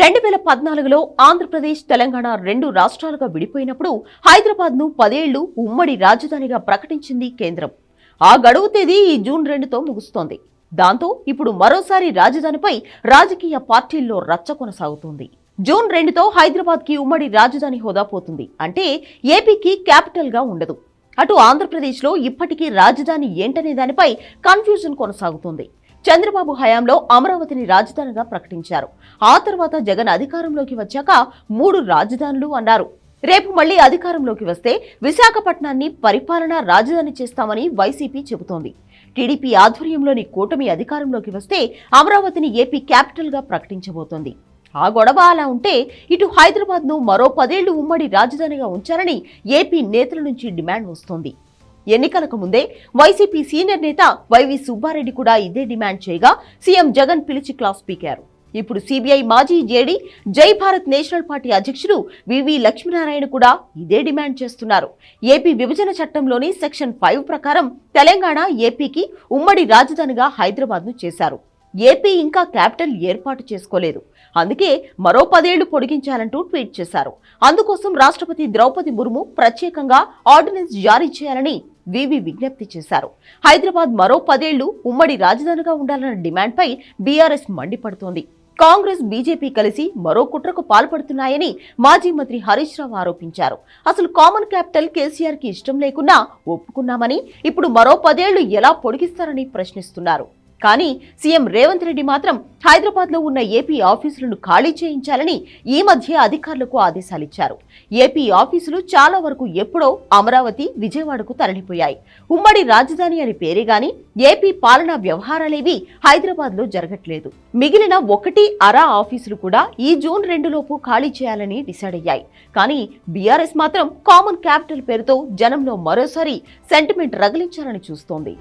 రెండు వేల పద్నాలుగులో ఆంధ్రప్రదేశ్ తెలంగాణ రెండు రాష్ట్రాలుగా విడిపోయినప్పుడు హైదరాబాద్ను పదేళ్ళు ఉమ్మడి రాజధానిగా ప్రకటించింది కేంద్రం. ఆ గడువు తేదీ ఈ జూన్ రెండుతో ముగుస్తోంది. దాంతో ఇప్పుడు మరోసారి రాజధానిపై రాజకీయ పార్టీల్లో రచ్చ కొనసాగుతోంది. జూన్ రెండుతో హైదరాబాద్కి ఉమ్మడి రాజధాని హోదా పోతుంది. అంటే ఏపీకి క్యాపిటల్గా ఉండదు. అటు ఆంధ్రప్రదేశ్లో ఇప్పటికీ రాజధాని ఏంటనే దానిపై కన్ఫ్యూజన్ కొనసాగుతుంది. చంద్రబాబు హయాంలో అమరావతిని రాజధానిగా ప్రకటించారు. ఆ తర్వాత జగన్ అధికారంలోకి వచ్చాక మూడు రాజధానులు అన్నారు. రేపు మళ్ళీ అధికారంలోకి వస్తే విశాఖపట్నాన్ని పరిపాలనా రాజధాని చేస్తామని వైసీపీ చెబుతోంది. టీడీపీ ఆధ్వర్యంలోని కూటమి అధికారంలోకి వస్తే అమరావతిని ఏపీ క్యాపిటల్గా ప్రకటించబోతోంది. ఆ గొడవ అలా ఉంటే ఇటు హైదరాబాద్ను మరో పదేళ్ళు ఉమ్మడి రాజధానిగా ఉంచాలని ఏపీ నేతల నుంచి డిమాండ్ వస్తోంది. ఎన్నికలకు ముందే వైసీపీ సీనియర్ నేత వైవి సుబ్బారెడ్డి కూడా ఇదే డిమాండ్ చేయగా సీఎం జగన్ పిలిచి క్లాస్ పీకారు. ఇప్పుడు సిబిఐ మాజీ జేడీ జై భారత్ నేషనల్ పార్టీ అధ్యక్షుడు వివి లక్ష్మీనారాయణ కూడా ఇదే డిమాండ్ చేస్తున్నారు. ఏపీ విభజన చట్టంలోని సెక్షన్ ఫైవ్ ప్రకారం తెలంగాణ ఏపీకి ఉమ్మడి రాజధానిగా హైదరాబాద్ను చేశారు. ఏపీ ఇంకా క్యాపిటల్ ఏర్పాటు చేసుకోలేదు. అందుకే మరో పదేళ్ళు పొడిగించాలంటూ ట్వీట్ చేశారు. అందుకోసం రాష్ట్రపతి ద్రౌపది ముర్ము ప్రత్యేకంగా ఆర్డినెన్స్ జారీ చేయాలని వివి విజ్ఞప్తి చేశారు. హైదరాబాద్ మరో పదేళ్ళు ఉమ్మడి రాజధానిగా ఉండాలన్న డిమాండ్పై బీఆర్ఎస్ మండిపడుతోంది. కాంగ్రెస్ బీజేపీ కలిసి మరో కుట్రకు పాల్పడుతున్నాయని మాజీ మంత్రి హరీష్ రావు ఆరోపించారు. అసలు కామన్ క్యాపిటల్ కేసీఆర్కి ఇష్టం లేకున్నా ఒప్పుకున్నామని ఇప్పుడు మరో పదేళ్ళు ఎలా పొడిగిస్తారని ప్రశ్నిస్తున్నారు. కానీ సీఎం రేవంత్ రెడ్డి మాత్రం హైదరాబాద్లో ఉన్న ఏపీ ఆఫీసులను ఖాళీ చేయించాలని ఈ మధ్య అధికారులకు ఆదేశాలిచ్చారు. ఏపీ ఆఫీసులు చాలా వరకు ఎప్పుడో అమరావతి విజయవాడకు తరలిపోయాయి. ఉమ్మడి రాజధాని అని పేరే గాని ఏపీ పాలనా వ్యవహారాలేవి హైదరాబాద్లో జరగట్లేదు. మిగిలిన ఒకటి అరా ఆఫీసులు కూడా ఈ జూన్ రెండులోపు ఖాళీ చేయాలని డిసైడ్ అయ్యాయి. కానీ బీఆర్ఎస్ మాత్రం కామన్ క్యాపిటల్ పేరుతో జనంలో మరోసారి సెంటిమెంట్ రగిలించాలని చూస్తోంది.